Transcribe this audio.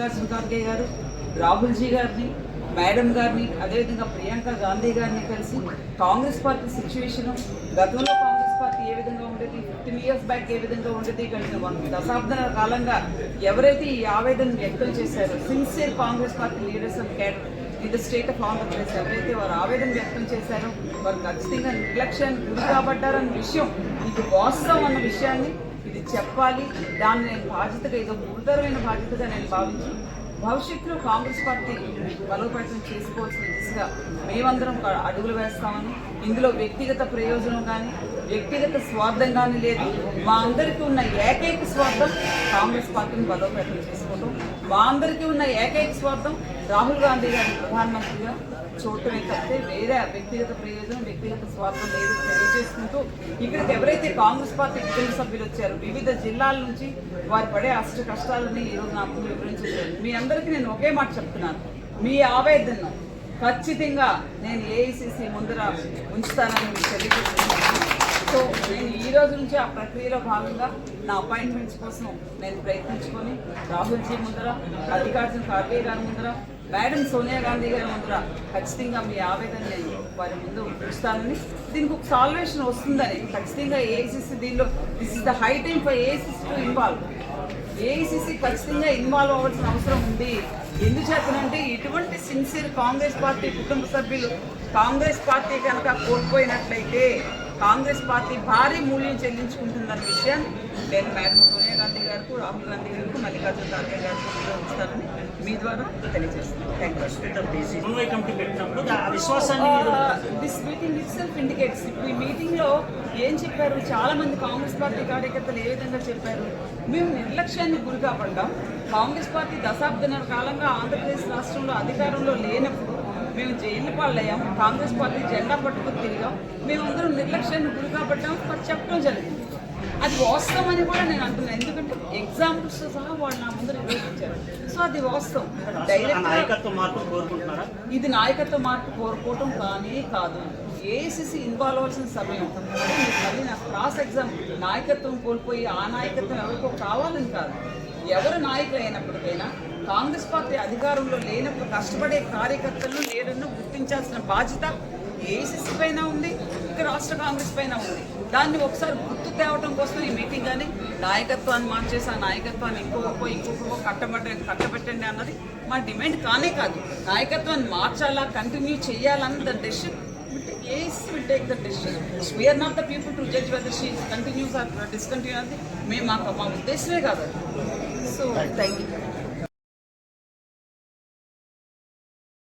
మల్లికార్జున ఖార్గే గారు రాహుల్జీ గారిని మేడం గారిని అదేవిధంగా ప్రియాంక గాంధీ గారిని కలిసి కాంగ్రెస్ పార్టీ సిచ్యువేషన్ గతంలో కాంగ్రెస్ పార్టీ ఏ విధంగా ఉండేది ఫిఫ్టీన్ ఇయర్స్ బ్యాక్ ఏ విధంగా ఉండేది గడిచిన వన్ దశాబ్దాల కాలంగా ఎవరైతే ఈ ఆవేదన వ్యక్తం చేశారో sincere Congress party leaders and cadre in the state of Andhra Pradesh ఎవరైతే వారు ఆవేదన వ్యక్తం చేశారో వారు ఖచ్చితంగా నిర్లక్ష్యాన్ని గురి కాబడ్డారన్న విషయం ఇది వాస్తవం అన్న విషయాన్ని ఇది చెప్పాలి. దాన్ని నేను బాధ్యతగా ఏదో గురుతరమైన బాధ్యతగా నేను భావించి భవిష్యత్తులో కాంగ్రెస్ పార్టీ బలోపేతం చేసుకోవాల్సిన దిశగా మేమందరం అడుగులు వేస్తామని ఇందులో వ్యక్తిగత ప్రయోజనం కానీ వ్యక్తిగత స్వార్థం కానీ లేదు. మా అందరికీ ఉన్న ఏకైక స్వార్థం కాంగ్రెస్ పార్టీని బలోపేతం చేసుకోవడం మా అందరికీ ఉన్న ఏకైక స్వార్థం రాహుల్ గాంధీ గారిని ప్రధానమంత్రిగా చూడటమే తప్పితే వేరే వ్యక్తిగత ప్రయోజనం వ్యక్తిగత స్వార్థం లేదు తెలియజేసుకుంటూ ఇక్కడికి ఎవరైతే కాంగ్రెస్ పార్టీ కుటుంబ సభ్యులు వచ్చారు వివిధ జిల్లాల నుంచి వారు పడే అష్ట కష్టాలని ఈరోజు నాకు వివరించారు మీ అందరికీ నేను ఒకే మాట చెప్తున్నాను. మీ ఆవేదనను ఖచ్చితంగా నేను ఏఐసిసి ముందర ఉంచుతానని తెలియజేస్తున్నాను. రోజు నుంచి ఆ ప్రక్రియలో భాగంగా నా అపాయింట్మెంట్స్ కోసం నేను ప్రయత్నించుకొని రాహుల్జీ ముందర మల్లికార్జున ఖార్గే గారి ముందర మేడం సోనియా గాంధీ గారి ముందర ఖచ్చితంగా మీ ఆవేదన నేను వారి ముందు ఉంచుతానని దీనికి ఒక సాల్వేషన్ వస్తుందని ఖచ్చితంగా ఏఐసిసి దీనిలో this is the high time for AICC to involve AICC ఖచ్చితంగా ఇన్వాల్వ్ అవ్వాల్సిన అవసరం ఉంది. ఎందుచేతనంటే ఇటువంటి సిన్సియర్ కాంగ్రెస్ పార్టీ కుటుంబ సభ్యులు కాంగ్రెస్ పార్టీ కనుక కోల్పోయినట్లయితే కాంగ్రెస్ పార్టీ భారీ మూల్యం చెల్లించుకుంటుందన్న విషయాన్ని నేను మేడం సోనియా గాంధీ గారికి రాహుల్ గాంధీ గారికి మల్లికార్జున ఖార్గే గారికి ఉంచుతానని మీ ద్వారా తెలియజేస్తున్నాను. This meeting itself indicates ఇప్పుడు ఈ మీటింగ్లో ఏం చెప్పారు? చాలా మంది కాంగ్రెస్ పార్టీ కార్యకర్తలు ఏ విధంగా చెప్పారు? మేము నిర్లక్ష్యాన్ని గురి కాబడ్డాం కాంగ్రెస్ పార్టీ దశాబ్దన్నర కాలంగా ఆంధ్రప్రదేశ్ రాష్ట్రంలో అధికారంలో లేనప్పుడు మేము జైలు పాలయ్యాం కాంగ్రెస్ పార్టీ జెండా పట్టుకుని తిరిగాం. మేమందరం నిర్లక్ష్యాన్ని గురి కాబడ్డాం మరి చెప్పడం జరిగింది. అది వాస్తవం అని కూడా నేను అంటున్నాను ఎందుకంటే ఎగ్జాంపుల్స్ సహా వాళ్ళు నా ముందు నిరూపించారు. సో అది వాస్తవం. డైరెక్ట్ నాయకత్వ మార్పు కోరుకుంటున్నారా? ఇది నాయకత్వ మార్పు కోరుకోవటం కానీ కాదు. ఏఐసిసి ఇన్వాల్వ్ అవ్వాల్సిన సమయం. మళ్ళీ నాకు క్రాస్ ఎగ్జామ్ నాయకత్వం కోల్పోయి ఆ నాయకత్వం ఎవరికో కావాలని కాదు. ఎవరు నాయకులు అయినప్పటికైనా కాంగ్రెస్ పార్టీ అధికారంలో లేనప్పుడు కష్టపడే కార్యకర్తలను లీడర్ను గుర్తించాల్సిన బాధ్యత ఏసీసీ పైన ఉంది ఇక రాష్ట్ర కాంగ్రెస్ పైన ఉంది. దాన్ని ఒకసారి గుర్తు తేవడం కోసం ఈ మీటింగ్ కానీ నాయకత్వాన్ని మార్చేసి ఆ నాయకత్వాన్ని ఇంకొక ఇంకొక కట్టబెట్ట కట్టబెట్టండి అన్నది మా డిమాండ్ కానే కాదు. నాయకత్వాన్ని మార్చాలా కంటిన్యూ చేయాలన్న the decision as will take the decision we are not the people to judge whether she continues or discontinue అనేది మేము మాకు మా ఉద్దేశమే కాదు thank you.